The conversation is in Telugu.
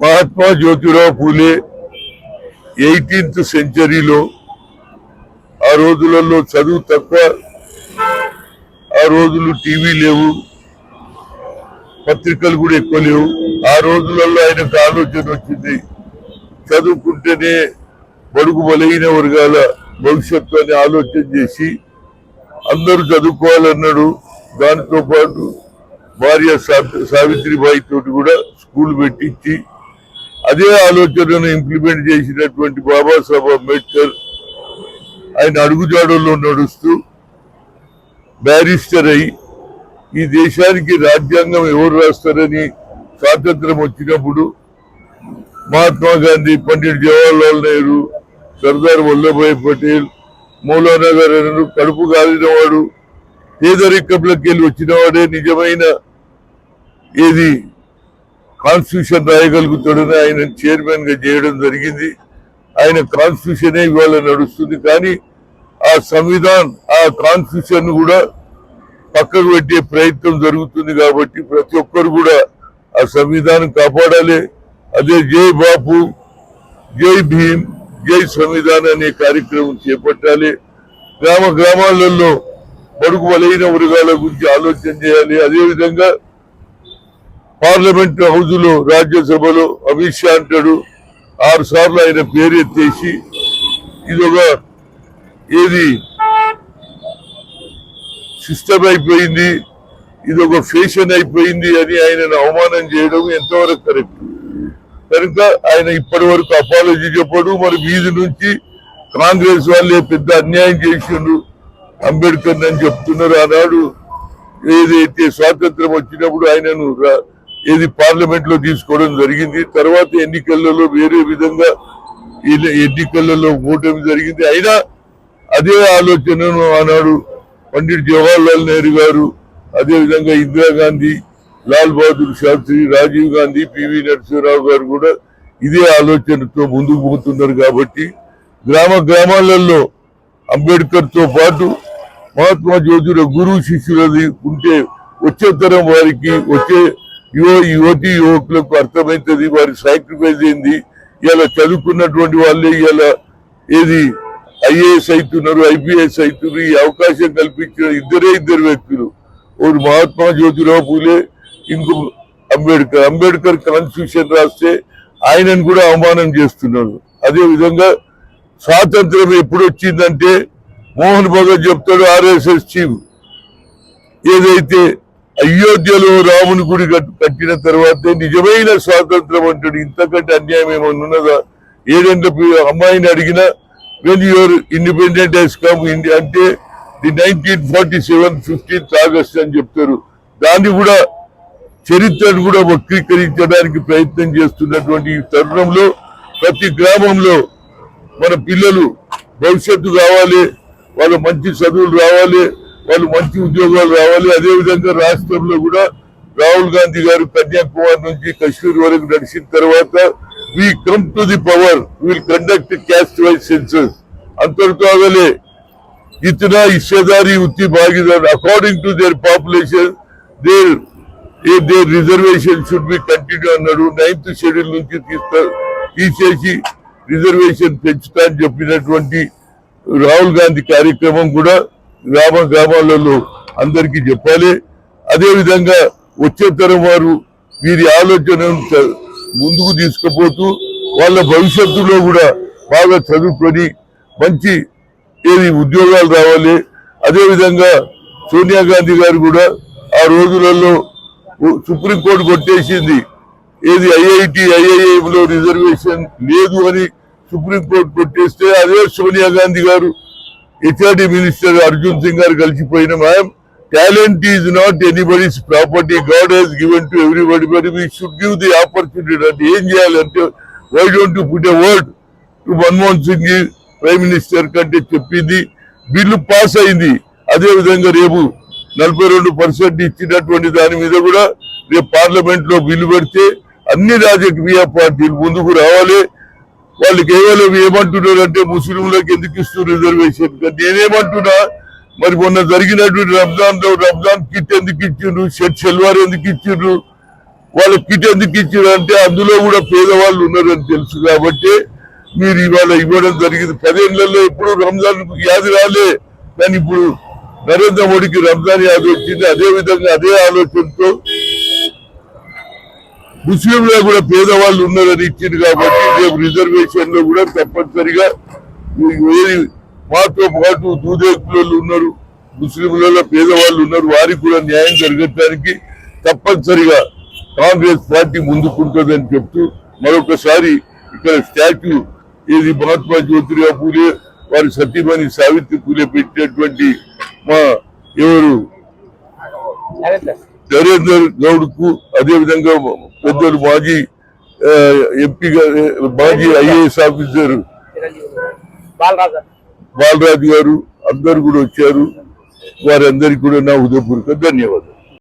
మహాత్మా జ్యోతిరావు పూలే ఎయిటీన్త్ సెంచరీలో ఆ రోజులలో చదువు తక్కువ ఆ రోజులు టీవీ లేవు పత్రికలు కూడా ఎక్కువ లేవు. ఆ రోజులలో ఆయనకు ఆలోచన వచ్చింది చదువుకుంటేనే బడుగు బలైన వర్గాల భవిష్యత్తు అని ఆలోచన చేసి అందరూ చదువుకోవాలన్నాడు. దానితో పాటు భార్య సావిత్రిబాయి తోటి కూడా స్కూల్ పెట్టించి అదే ఆలోచనను ఇంప్లిమెంట్ చేసినటువంటి బాబాసాహెబ్ అంబేద్కర్ ఆయన అడుగుజాడల్లో నడుస్తూ బ్యారిస్టర్ అయి ఈ దేశానికి రాజ్యాంగం ఎవరు రాస్తారని స్వాతంత్రం వచ్చినప్పుడు మహాత్మా గాంధీ పండిట్ జవహర్లాల్ నెహ్రూ సర్దార్ వల్లభాయ్ పటేల్ మౌలానా గారు కడుపు కాలిన వాడు పేదరికంలోకి వెళ్ళి వచ్చిన వాడే నిజమైన ఏది? కాన్స్టిట్యూషన్ రాయగలుగుతాడని ఆయన చైర్మన్గా చేయడం జరిగింది. ఆయన కాన్స్టిట్యూషనే ఇవాళ నడుస్తుంది. కానీ ఆ సంవిధాన్ ఆ కాన్స్టిట్యూషన్ కూడా పక్కకు పెట్టే ప్రయత్నం జరుగుతుంది కాబట్టి ప్రతి ఒక్కరు కూడా ఆ సంవిధానం కాపాడాలి. అదే జై బాపు జై భీమ్ జై సంవిధాన్ అనే కార్యక్రమం చేపట్టాలి. గ్రామ గ్రామాలలో బడుగు బలైన వర్గాల గురించి ఆలోచన చేయాలి. అదేవిధంగా పార్లమెంట్ హౌస్లో రాజ్యసభలో అమిత్ షా అంటాడు. ఆరు సార్లు ఆయన పేరు ఎత్తేసి ఇదొక ఏది? సిస్టమ్ అయిపోయింది. ఇది ఒక ఫేషన్ అయిపోయింది అని ఆయనను అవమానం చేయడం ఎంతవరకు కరెక్ట్? కనుక ఆయన ఇప్పటి వరకు అపాలజీ చెప్పడు. మరి వీధి నుంచి కాంగ్రెస్ వాళ్ళే పెద్ద అన్యాయం చేసిండు అంబేద్కర్ అని చెప్తున్నారు ఆనాడు. ఏదైతే స్వాతంత్రం వచ్చినప్పుడు ఆయనను ఇది ఏది పార్లమెంట్లో తీసుకోవడం జరిగింది. తర్వాత ఎన్నికలలో వేరే విధంగా ఎన్నికలలో ఓటమి జరిగింది. అయినా అదే ఆలోచనను ఆనాడు పండిట్ జవహర్లాల్ నెహ్రూ గారు అదే విధంగా ఇందిరాగాంధీ లాల్ బహదూర్ శాస్త్రి రాజీవ్ గాంధీ పివి నరసింహరావు గారు కూడా ఇదే ఆలోచనతో ముందుకు పోతున్నారు కాబట్టి గ్రామ గ్రామాలలో అంబేద్కర్తో పాటు మహాత్మా జ్యోతిరావు గురువు శిష్యులది ఉంటే వచ్చే తరం వారికి వచ్చే యువ యువతి యువకులకు అర్థమవుతుంది వారి సాక్రిఫైస్ ఏంది ఇలా చదువుకున్నటువంటి వాళ్ళే ఇలా ఏది ఐఏఎస్ అవుతున్నారు ఐపీఎస్ అవుతున్నారు ఈ అవకాశం కల్పించిన ఇద్దరే ఇద్దరు వ్యక్తులు. ఒకరు మహాత్మా జ్యోతిరావు పూలే ఇంకో అంబేద్కర్ అంబేద్కర్ కాన్స్టిట్యూషన్ రాస్తే ఆయనను కూడా అవమానం చేస్తున్నారు. అదే విధంగా స్వాతంత్రం ఎప్పుడు వచ్చిందంటే మోహన్ భగత్ చెప్తాడు ఆర్ఎస్ఎస్ చీఫ్. ఏదైతే అయోధ్యలో రాముని గుడి కట్టిన తర్వాతే నిజమైన స్వాతంత్రం అంటాడు. ఇంతకంటే అన్యాయం ఏమన్నా ఉన్నదా? ఏదంటే అమ్మాయిని అడిగిన when your independent has come India అంటే the nineteen forty seven fifteenth August అని చెప్తారు. దాన్ని కూడా చరిత్రను కూడా వక్రీకరించడానికి ప్రయత్నం చేస్తున్నటువంటి ఈ తరుణంలో ప్రతి గ్రామంలో మన పిల్లలు భవిష్యత్తు కావాలి వాళ్ళ మంచి చదువులు రావాలి వాళ్ళు మంచి ఉద్యోగాలు రావాలి. అదే విధంగా రాష్ట్రంలో కూడా రాహుల్ గాంధీ గారు కన్యాకుమారి నుంచి కశ్మీర్ వరకు నడిచిన తర్వాత we come to the power will conduct caste wise census అంతటితో ఆగలే. ఇతనా వృత్తి ఉత్తి భాగీదారు according to their population their their reservation should be continue అన్నాడు. నైన్త్ షెడ్యూల్ నుంచి తీస్తారు తీసేసి రిజర్వేషన్ పెంచుతా అని చెప్పినటువంటి రాహుల్ గాంధీ కార్యక్రమం కూడా గ్రామ గ్రామాలలో అందరికీ చెప్పాలి. అదేవిధంగా వచ్చే తరం వారు వీరి ఆలోచనను ముందుకు తీసుకుపోతూ వాళ్ళ భవిష్యత్తులో కూడా బాగా చదువుకొని మంచి ఏది ఉద్యోగాలు రావాలి. అదేవిధంగా సోనియా గాంధీ గారు కూడా ఆ రోజులలో సుప్రీంకోర్టు కొట్టేసింది. ఏది ఐఐటి ఐఐఎంలో రిజర్వేషన్ లేదు అని సుప్రీంకోర్టు కొట్టేస్తే అదే సోనియా గాంధీ గారు హెచ్ఆర్డి మినిస్టర్ అర్జున్ సింగ్ గారు కలిసిపోయిన ma'am talent is not anybody's property God has given to everybody but we should give the opportunity అంటే ఏం చేయాలంటే why don't put a word to Manmohan Singh prime minister కంటే చెప్పింది బిల్లు పాస్ అయింది. అదే విధంగా రేపు నలభై రెండు పర్సెంట్ ఇచ్చినటువంటి దాని మీద కూడా రేపు పార్లమెంట్లో బిల్లు పెడితే అన్ని రాజకీయ పార్టీలు ముందుకు రావాలి. వాళ్ళు కేవలం ఏమంటున్నారు అంటే ముస్లింలకు ఎందుకు ఇస్తున్నారు రిజర్వేషన్ నేనేమంటున్నా మరి మొన్న జరిగినటువంటి రంజాన్లో రంజాన్ కిట్ ఎందుకు ఇచ్చిండ్రు? షర్ట్ సెల్వార్ ఎందుకు ఇచ్చిండ్రు? వాళ్ళ కిట్ ఎందుకు ఇచ్చిండ్రు అంటే అందులో కూడా పేదవాళ్ళు ఉన్నారని తెలుసు కాబట్టి మీరు ఇవాళ ఇవ్వడం జరిగింది. పదేళ్ళలో ఎప్పుడు రంజాన్ యాది రాలే. కానీ ఇప్పుడు నరేంద్ర మోడీకి రంజాన్ యాది వచ్చింది. అదే విధంగా అదే ఆలోచనతో ముస్లింలో కూడా పేదవాళ్ళు ఉన్నారని ఇచ్చింది కాబట్టి రేపు రిజర్వేషన్లో కూడా తప్పనిసరిగా ఏది మాతో పాటు దూదేకులు ఉన్నారు ముస్లింలలో పేదవాళ్ళు ఉన్నారు వారికి కూడా న్యాయం జరగటానికి తప్పనిసరిగా కాంగ్రెస్ పార్టీ ముందుకుంటుందని చెప్తూ మరొకసారి ఇక్కడ స్టాచ్యూ ఇది మహాత్మా జ్యోతిరావు పూలే వారి సతీమణి సావిత్రి పూలే పెట్టినటువంటి మా ఎవరు? నరేందర్ గౌడ్కు అదే విధంగా పెద్దలు మాజీ ఎంపీ గారు మాజీ ఐఏఎస్ ఆఫీసర్ బాలరాజా బాలరాజు గారు అందరు కూడా వచ్చారు. వారందరికీ కూడా నా హృదయపూర్వక ధన్యవాదాలు.